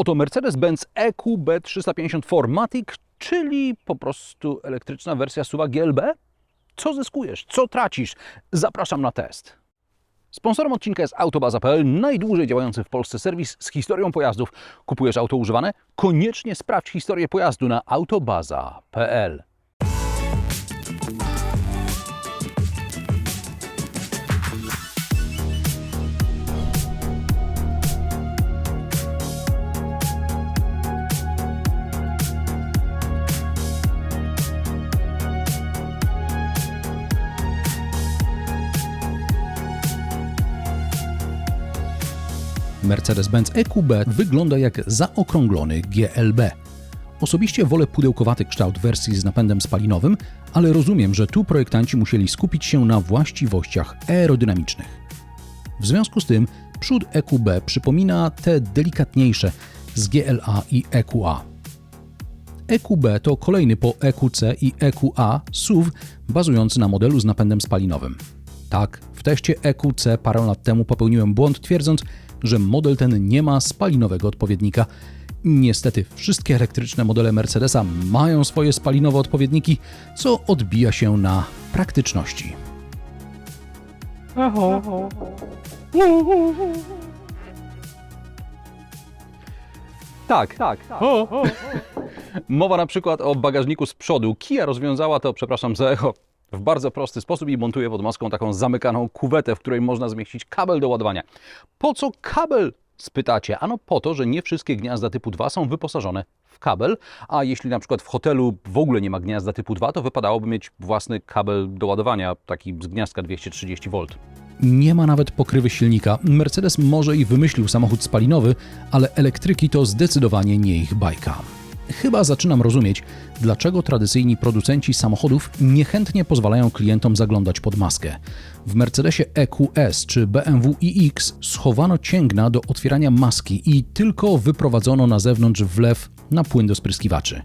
Oto Mercedes-Benz E EQB 350 Formatic, czyli po prostu elektryczna wersja SUV GLB. Co zyskujesz? Co tracisz? Zapraszam na test. Sponsorem odcinka jest Autobaza.pl, najdłużej działający w Polsce serwis z historią pojazdów. Kupujesz auto używane? Koniecznie sprawdź historię pojazdu na autobaza.pl. Mercedes-Benz EQB wygląda jak zaokrąglony GLB. Osobiście wolę pudełkowaty kształt wersji z napędem spalinowym, ale rozumiem, że tu projektanci musieli skupić się na właściwościach aerodynamicznych. W związku z tym przód EQB przypomina te delikatniejsze z GLA i EQA. EQB to kolejny po EQC i EQA SUV bazujący na modelu z napędem spalinowym. Tak, w teście EQC parę lat temu popełniłem błąd twierdząc, że model ten nie ma spalinowego odpowiednika. Niestety, wszystkie elektryczne modele Mercedesa mają swoje spalinowe odpowiedniki, co odbija się na praktyczności. Tak, tak. Mowa na przykład o bagażniku z przodu. Kia rozwiązała to, przepraszam za echo, w bardzo prosty sposób i montuje pod maską taką zamykaną kuwetę, w której można zmieścić kabel do ładowania. Po co kabel? Spytacie. Ano po to, że nie wszystkie gniazda typu 2 są wyposażone w kabel, a jeśli na przykład w hotelu w ogóle nie ma gniazda typu 2, to wypadałoby mieć własny kabel do ładowania, taki z gniazdka 230V. Nie ma nawet pokrywy silnika. Mercedes może i wymyślił samochód spalinowy, ale elektryki to zdecydowanie nie ich bajka. Chyba zaczynam rozumieć, dlaczego tradycyjni producenci samochodów niechętnie pozwalają klientom zaglądać pod maskę. W Mercedesie EQS czy BMW iX schowano cięgna do otwierania maski i tylko wyprowadzono na zewnątrz wlew na płyn do spryskiwaczy.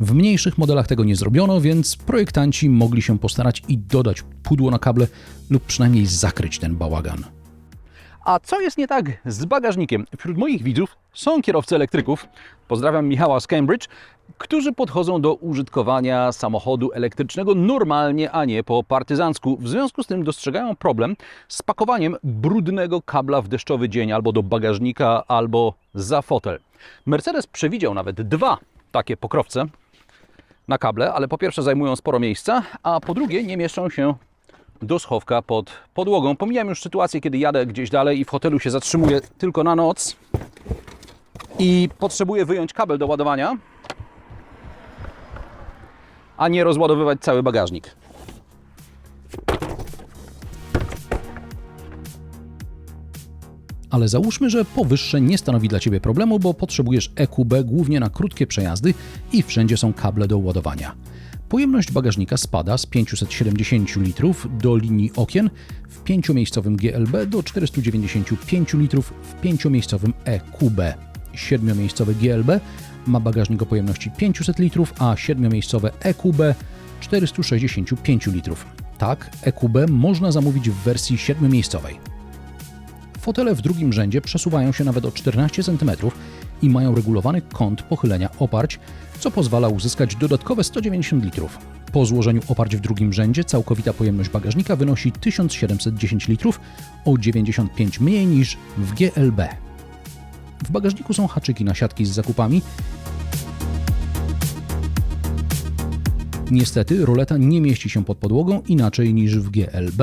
W mniejszych modelach tego nie zrobiono, więc projektanci mogli się postarać i dodać pudło na kable lub przynajmniej zakryć ten bałagan. A co jest nie tak z bagażnikiem? Wśród moich widzów są kierowcy elektryków, pozdrawiam Michała z Cambridge, którzy podchodzą do użytkowania samochodu elektrycznego normalnie, a nie po partyzancku. W związku z tym dostrzegają problem z pakowaniem brudnego kabla w deszczowy dzień albo do bagażnika, albo za fotel. Mercedes przewidział nawet dwa takie pokrowce na kable, ale po pierwsze zajmują sporo miejsca, a po drugie nie mieszczą się do schowka pod podłogą. Pomijam już sytuację, kiedy jadę gdzieś dalej i w hotelu się zatrzymuję tylko na noc i potrzebuję wyjąć kabel do ładowania, a nie rozładowywać cały bagażnik. Ale załóżmy, że powyższe nie stanowi dla Ciebie problemu, bo potrzebujesz EQB głównie na krótkie przejazdy i wszędzie są kable do ładowania. Pojemność bagażnika spada z 570 litrów do linii okien w pięciomiejscowym GLB do 495 litrów w pięciomiejscowym EQB. Siedmiomiejscowy GLB ma bagażnik o pojemności 500 litrów, a siedmiomiejscowe EQB 465 litrów. Tak, EQB można zamówić w wersji siedmiomiejscowej. Fotele w drugim rzędzie przesuwają się nawet o 14 cm i mają regulowany kąt pochylenia oparć, co pozwala uzyskać dodatkowe 190 litrów. Po złożeniu oparć w drugim rzędzie całkowita pojemność bagażnika wynosi 1710 litrów, o 95 mniej niż w GLB. W bagażniku są haczyki na siatki z zakupami. Niestety roleta nie mieści się pod podłogą inaczej niż w GLB.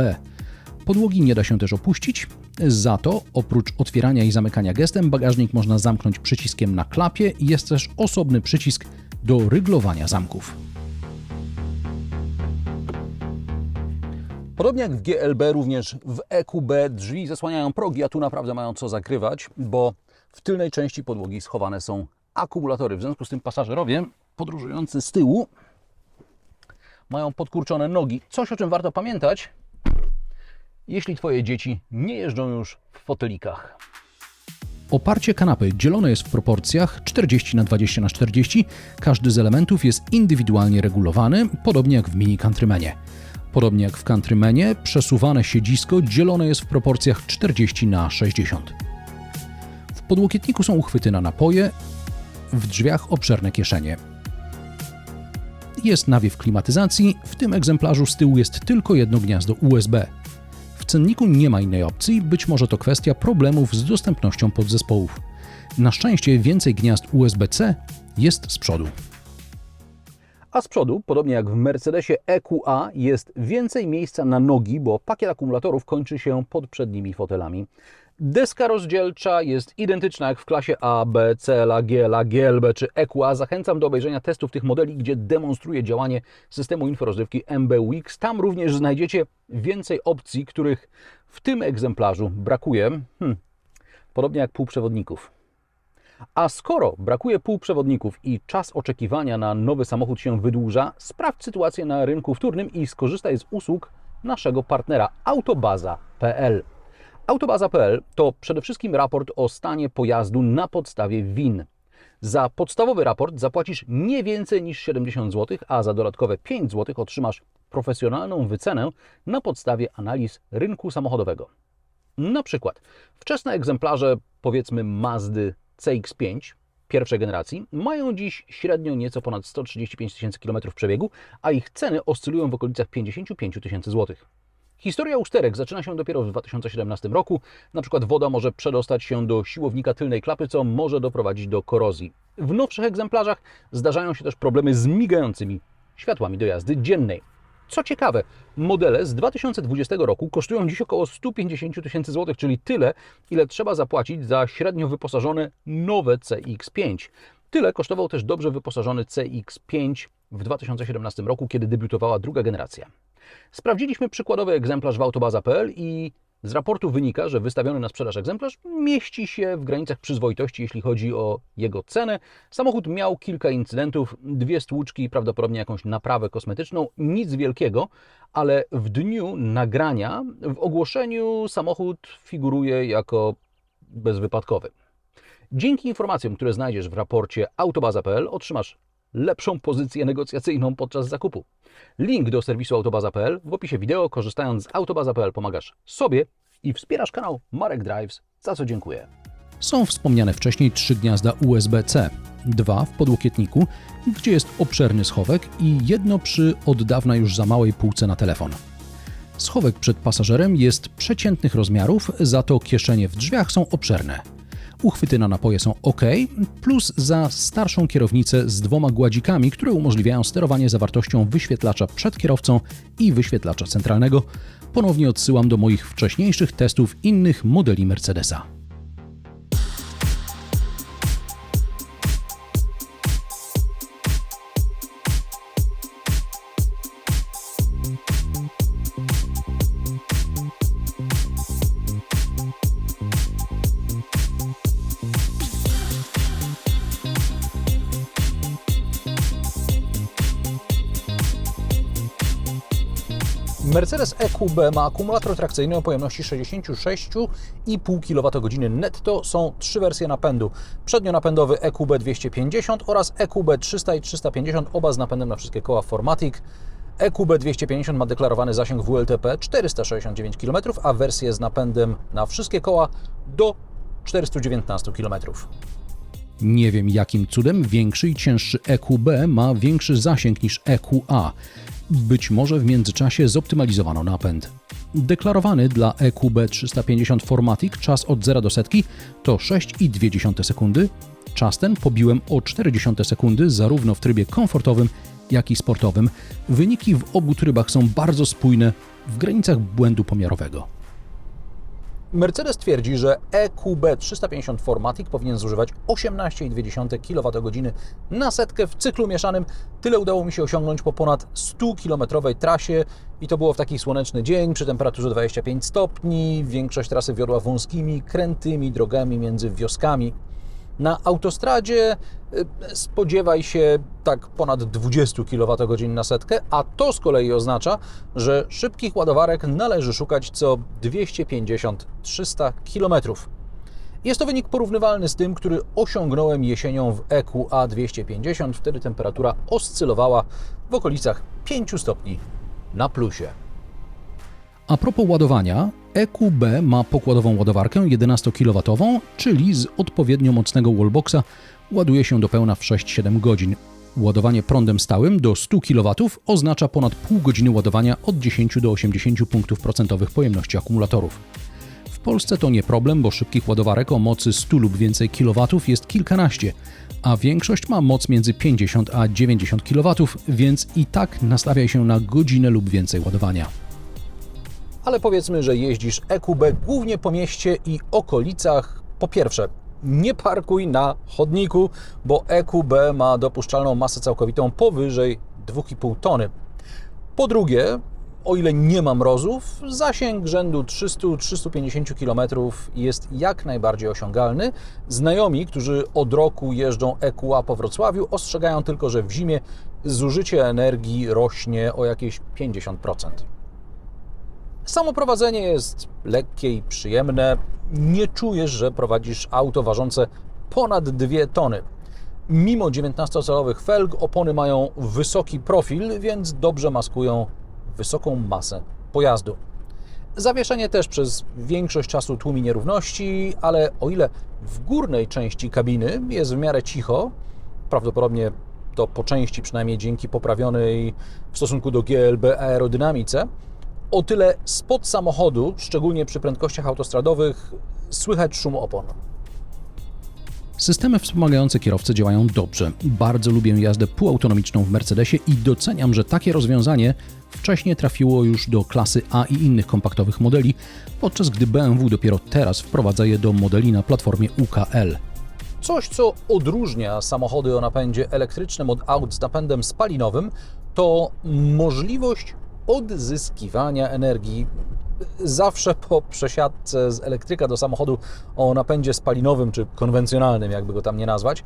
Podłogi nie da się też opuścić, za to oprócz otwierania i zamykania gestem bagażnik można zamknąć przyciskiem na klapie i jest też osobny przycisk do ryglowania zamków. Podobnie jak w GLB, również w EQB drzwi zasłaniają progi, a tu naprawdę mają co zakrywać, bo w tylnej części podłogi schowane są akumulatory. W związku z tym pasażerowie podróżujący z tyłu mają podkurczone nogi. Coś, o czym warto pamiętać, jeśli Twoje dzieci nie jeżdżą już w fotelikach. Oparcie kanapy dzielone jest w proporcjach 40 na 20 na 40. Każdy z elementów jest indywidualnie regulowany, podobnie jak w mini Countrymanie. Podobnie jak w Countrymanie, przesuwane siedzisko dzielone jest w proporcjach 40 na 60. W podłokietniku są uchwyty na napoje, w drzwiach obszerne kieszenie. Jest nawiew klimatyzacji, w tym egzemplarzu z tyłu jest tylko jedno gniazdo USB. Cenniku nie ma innej opcji, być może to kwestia problemów z dostępnością podzespołów. Na szczęście więcej gniazd USB-C jest z przodu. A z przodu, podobnie jak w Mercedesie EQA, jest więcej miejsca na nogi, bo pakiet akumulatorów kończy się pod przednimi fotelami. Deska rozdzielcza jest identyczna jak w klasie A, B, CLA, GLA, GLB czy EQA. Zachęcam do obejrzenia testów tych modeli, gdzie demonstruję działanie systemu inforozrywki MB Wix. Tam również znajdziecie więcej opcji, których w tym egzemplarzu brakuje. Hmm. Podobnie jak półprzewodników. A skoro brakuje półprzewodników i czas oczekiwania na nowy samochód się wydłuża, sprawdź sytuację na rynku wtórnym i skorzystaj z usług naszego partnera autobaza.pl. Autobaza.pl to przede wszystkim raport o stanie pojazdu na podstawie WIN. Za podstawowy raport zapłacisz nie więcej niż 70 zł, a za dodatkowe 5 zł otrzymasz profesjonalną wycenę na podstawie analiz rynku samochodowego. Na przykład wczesne egzemplarze, powiedzmy Mazdy CX5 pierwszej generacji, mają dziś średnio nieco ponad 135 tysięcy km przebiegu, a ich ceny oscylują w okolicach 55 tysięcy złotych. Historia usterek zaczyna się dopiero w 2017 roku. Na przykład woda może przedostać się do siłownika tylnej klapy, co może doprowadzić do korozji. W nowszych egzemplarzach zdarzają się też problemy z migającymi światłami do jazdy dziennej. Co ciekawe, modele z 2020 roku kosztują dziś około 150 tysięcy złotych, czyli tyle, ile trzeba zapłacić za średnio wyposażone nowe CX5. Tyle kosztował też dobrze wyposażony CX5 w 2017 roku, kiedy debiutowała druga generacja. Sprawdziliśmy przykładowy egzemplarz w autobaza.pl i z raportu wynika, że wystawiony na sprzedaż egzemplarz mieści się w granicach przyzwoitości, jeśli chodzi o jego cenę. Samochód miał kilka incydentów, dwie stłuczki i prawdopodobnie jakąś naprawę kosmetyczną, nic wielkiego, ale w dniu nagrania w ogłoszeniu samochód figuruje jako bezwypadkowy. Dzięki informacjom, które znajdziesz w raporcie autobaza.pl otrzymasz lepszą pozycję negocjacyjną podczas zakupu. Link do serwisu autobaza.pl w opisie wideo. Korzystając z autobaza.pl pomagasz sobie i wspierasz kanał Marek Drives, za co dziękuję. Są wspomniane wcześniej trzy gniazda USB-C, dwa w podłokietniku, gdzie jest obszerny schowek i jedno przy od dawna już za małej półce na telefon. Schowek przed pasażerem jest przeciętnych rozmiarów, za to kieszenie w drzwiach są obszerne. Uchwyty na napoje są ok, plus za starszą kierownicę z dwoma gładzikami, które umożliwiają sterowanie zawartością wyświetlacza przed kierowcą i wyświetlacza centralnego. Ponownie odsyłam do moich wcześniejszych testów innych modeli Mercedesa. Mercedes EQB ma akumulator trakcyjny o pojemności 66,5 kWh netto. Są trzy wersje napędu. Przednionapędowy EQB 250 oraz EQB 300 i 350, oba z napędem na wszystkie koła Formatic. EQB 250 ma deklarowany zasięg WLTP 469 km, a wersję z napędem na wszystkie koła do 419 km. Nie wiem jakim cudem większy i cięższy EQB ma większy zasięg niż EQA. Być może w międzyczasie zoptymalizowano napęd. Deklarowany dla E EQB 350 Formatic czas od 0 do setki to 6,2 sekundy. Czas ten pobiłem o 0,4 sekundy zarówno w trybie komfortowym, jak i sportowym. Wyniki w obu trybach są bardzo spójne w granicach błędu pomiarowego. Mercedes twierdzi, że EQB 350 Formatic powinien zużywać 18,2 kWh na setkę w cyklu mieszanym. Tyle udało mi się osiągnąć po ponad 100-kilometrowej trasie i to było w taki słoneczny dzień przy temperaturze 25 stopni. Większość trasy wiodła wąskimi, krętymi drogami między wioskami. Na autostradzie y, spodziewaj się tak ponad 20 kWh na setkę, a to z kolei oznacza, że szybkich ładowarek należy szukać co 250-300 km. Jest to wynik porównywalny z tym, który osiągnąłem jesienią w EQA 250. Wtedy temperatura oscylowała w okolicach 5 stopni na plusie. A propos ładowania, EQB ma pokładową ładowarkę 11 kW, czyli z odpowiednio mocnego wallboxa ładuje się do pełna w 6-7 godzin. Ładowanie prądem stałym do 100 kW oznacza ponad pół godziny ładowania od 10 do 80 punktów procentowych pojemności akumulatorów. W Polsce to nie problem, bo szybkich ładowarek o mocy 100 lub więcej kilowatów jest kilkanaście, a większość ma moc między 50 a 90 kW, więc i tak nastawiaj się na godzinę lub więcej ładowania. Ale powiedzmy, że jeździsz EQB głównie po mieście i okolicach. Po pierwsze, nie parkuj na chodniku, bo EQB ma dopuszczalną masę całkowitą powyżej 2,5 tony. Po drugie, o ile nie ma mrozów, zasięg rzędu 300-350 km jest jak najbardziej osiągalny. Znajomi, którzy od roku jeżdżą EQA po Wrocławiu, ostrzegają tylko, że w zimie zużycie energii rośnie o jakieś 50%. Samo prowadzenie jest lekkie i przyjemne. Nie czujesz, że prowadzisz auto ważące ponad 2 tony. Mimo 19-calowych felg opony mają wysoki profil, więc dobrze maskują wysoką masę pojazdu. Zawieszenie też przez większość czasu tłumi nierówności, ale o ile w górnej części kabiny jest w miarę cicho, prawdopodobnie to po części przynajmniej dzięki poprawionej w stosunku do GLB aerodynamice, o tyle spod samochodu, szczególnie przy prędkościach autostradowych, słychać szum opon. Systemy wspomagające kierowcę działają dobrze. Bardzo lubię jazdę półautonomiczną w Mercedesie i doceniam, że takie rozwiązanie wcześniej trafiło już do klasy A i innych kompaktowych modeli, podczas gdy BMW dopiero teraz wprowadza je do modeli na platformie UKL. Coś, co odróżnia samochody o napędzie elektrycznym od aut z napędem spalinowym, to możliwość odzyskiwania energii. Zawsze po przesiadce z elektryka do samochodu o napędzie spalinowym czy konwencjonalnym, jakby go tam nie nazwać,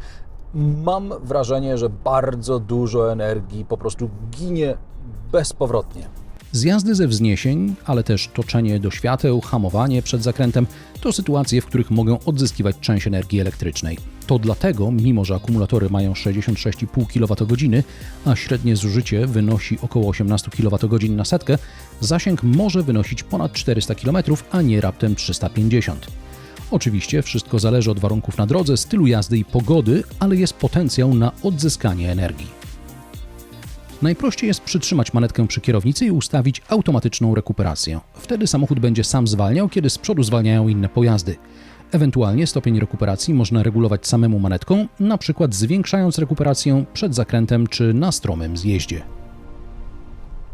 mam wrażenie, że bardzo dużo energii po prostu ginie bezpowrotnie. Zjazdy ze wzniesień, ale też toczenie do świateł, hamowanie przed zakrętem to sytuacje, w których mogą odzyskiwać część energii elektrycznej. To dlatego, mimo że akumulatory mają 66,5 kWh, a średnie zużycie wynosi około 18 kWh na setkę, zasięg może wynosić ponad 400 km, a nie raptem 350. Oczywiście wszystko zależy od warunków na drodze, stylu jazdy i pogody, ale jest potencjał na odzyskanie energii. Najprościej jest przytrzymać manetkę przy kierownicy i ustawić automatyczną rekuperację. Wtedy samochód będzie sam zwalniał, kiedy z przodu zwalniają inne pojazdy. Ewentualnie stopień rekuperacji można regulować samemu manetką, na przykład zwiększając rekuperację przed zakrętem czy na stromym zjeździe.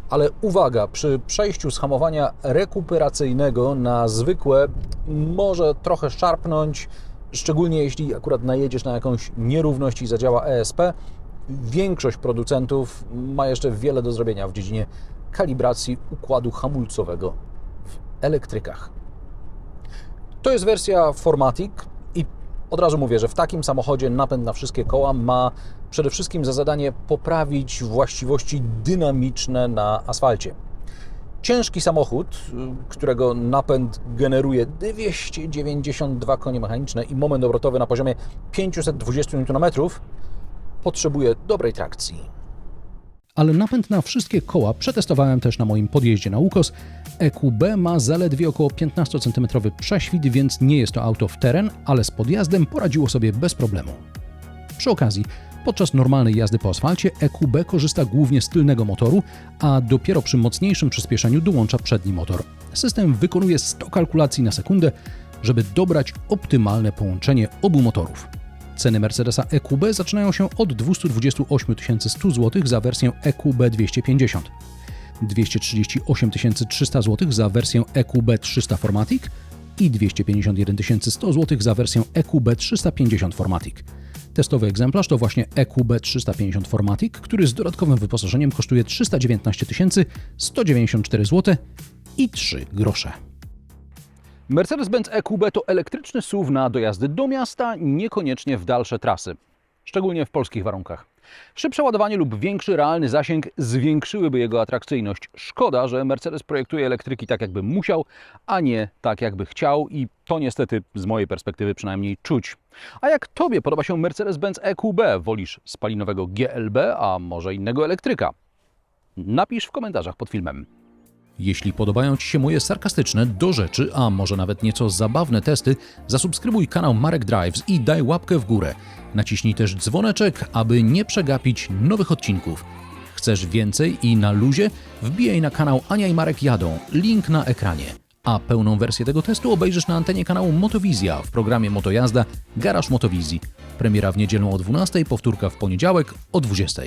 Ale uwaga, przy przejściu z hamowania rekuperacyjnego na zwykłe może trochę szarpnąć, szczególnie jeśli akurat najedziesz na jakąś nierówność i zadziała ESP. Większość producentów ma jeszcze wiele do zrobienia w dziedzinie kalibracji układu hamulcowego w elektrykach. To jest wersja Formatic i od razu mówię, że w takim samochodzie napęd na wszystkie koła ma przede wszystkim za zadanie poprawić właściwości dynamiczne na asfalcie. Ciężki samochód, którego napęd generuje 292 konie mechaniczne i moment obrotowy na poziomie 520 Nm, potrzebuje dobrej trakcji. Ale napęd na wszystkie koła przetestowałem też na moim podjeździe na Ukos. EQB ma zaledwie około 15 cm prześwit, więc nie jest to auto w teren, ale z podjazdem poradziło sobie bez problemu. Przy okazji, podczas normalnej jazdy po asfalcie EQB korzysta głównie z tylnego motoru, a dopiero przy mocniejszym przyspieszeniu dołącza przedni motor. System wykonuje 100 kalkulacji na sekundę, żeby dobrać optymalne połączenie obu motorów. Ceny Mercedesa EQB zaczynają się od 228 100 zł za wersję EQB 250, 238 300 zł za wersję EQB 300 Formatic i 251 100 zł za wersję EQB 350 Formatic. Testowy egzemplarz to właśnie EQB 350 Formatic, który z dodatkowym wyposażeniem kosztuje 319 194 zł i 3 grosze. Mercedes-Benz EQB to elektryczny SUV na dojazdy do miasta, niekoniecznie w dalsze trasy, szczególnie w polskich warunkach. Szybsze ładowanie lub większy realny zasięg zwiększyłyby jego atrakcyjność. Szkoda, że Mercedes projektuje elektryki tak, jakby musiał, a nie tak, jakby chciał, i to niestety z mojej perspektywy przynajmniej czuć. A jak Tobie podoba się Mercedes-Benz EQB? Wolisz spalinowego GLB, a może innego elektryka? Napisz w komentarzach pod filmem. Jeśli podobają Ci się moje sarkastyczne, do rzeczy, a może nawet nieco zabawne testy, zasubskrybuj kanał Marek Drives i daj łapkę w górę. Naciśnij też dzwoneczek, aby nie przegapić nowych odcinków. Chcesz więcej i na luzie? Wbijaj na kanał Ania i Marek jadą. Link na ekranie. A pełną wersję tego testu obejrzysz na antenie kanału Motowizja w programie Motojazda Garaż Motowizji. Premiera w niedzielę o 12, powtórka w poniedziałek o 20.